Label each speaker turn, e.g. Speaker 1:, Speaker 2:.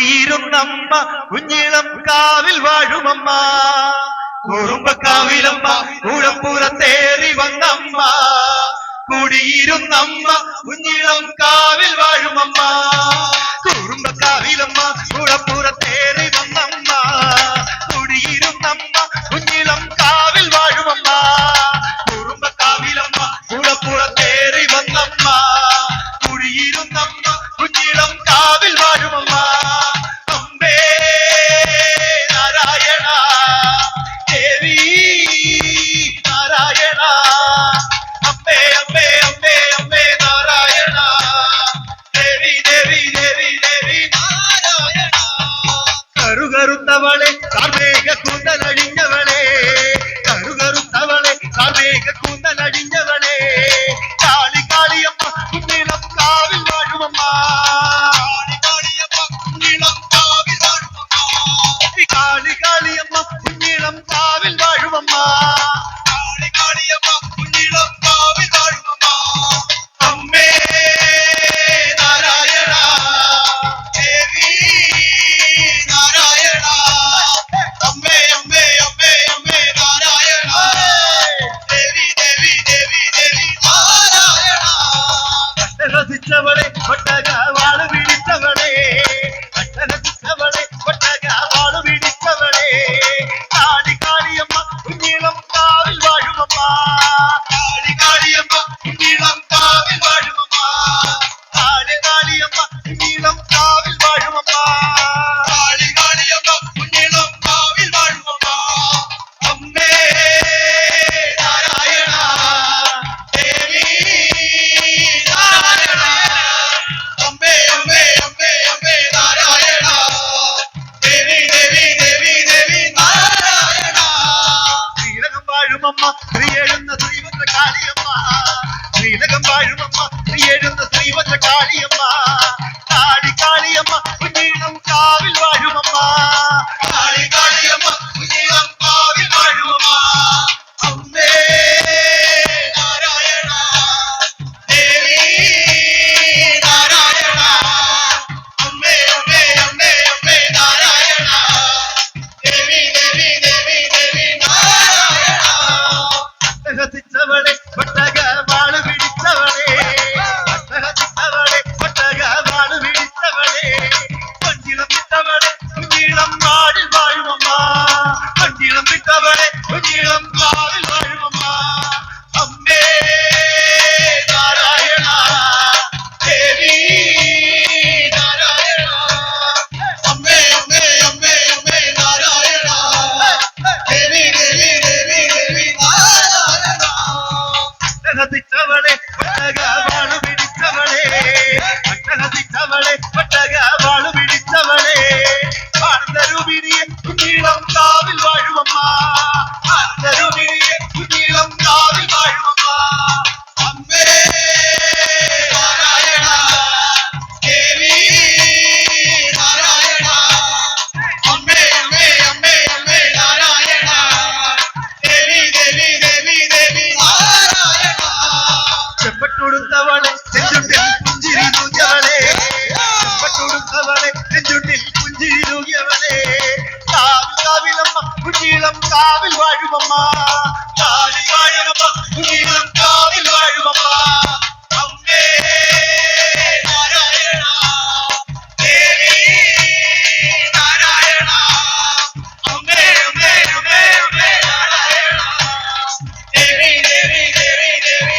Speaker 1: കുടിയിരുന്നമ്മ കുഞ്ഞിളം കാവിൽ വാഴുമമ്മ. കുറുമ്പക്കാവിലമ്മ കൂടപ്പുറത്തേറി വന്നമ്മ. കുടിയിരുന്നമ്മ കുഞ്ഞിളം കാവിൽ വാഴുമമ്മ. കുറുമ്പക്കാവിലമ്മ കുഴപ്പുറത്തേറി വാഴുമമ്മ നീ എഴുന്ന ശ്രീവച്ച കാളിയമ്മ. കാളി കാളിയമ്മ കുഞ്ഞീണം കാവിൽ വാഴുമമ്മ. കാളി കാളിയമ്മ കുഞ്ഞീണം കാവിൽ വാഴുമമ്മ. അമ്മേ നാരായണ ദേവി നാരായണ. അമ്മേ അമ്മേ അമ്മേ നാരായണ. ദേവി ദേവി ദേവി ദേവി നാരായണ. நீளம் காவில் வாழுமம்மா. தாலி வாழமம்மா நீளம் காவில் வாழுமம்மா. அம்மே நாராயணா. தேவி நாராயணா. அம்மே அம்மே அம்மே அம்மே நாராயணா. தேவி தேவி தேவி தேவி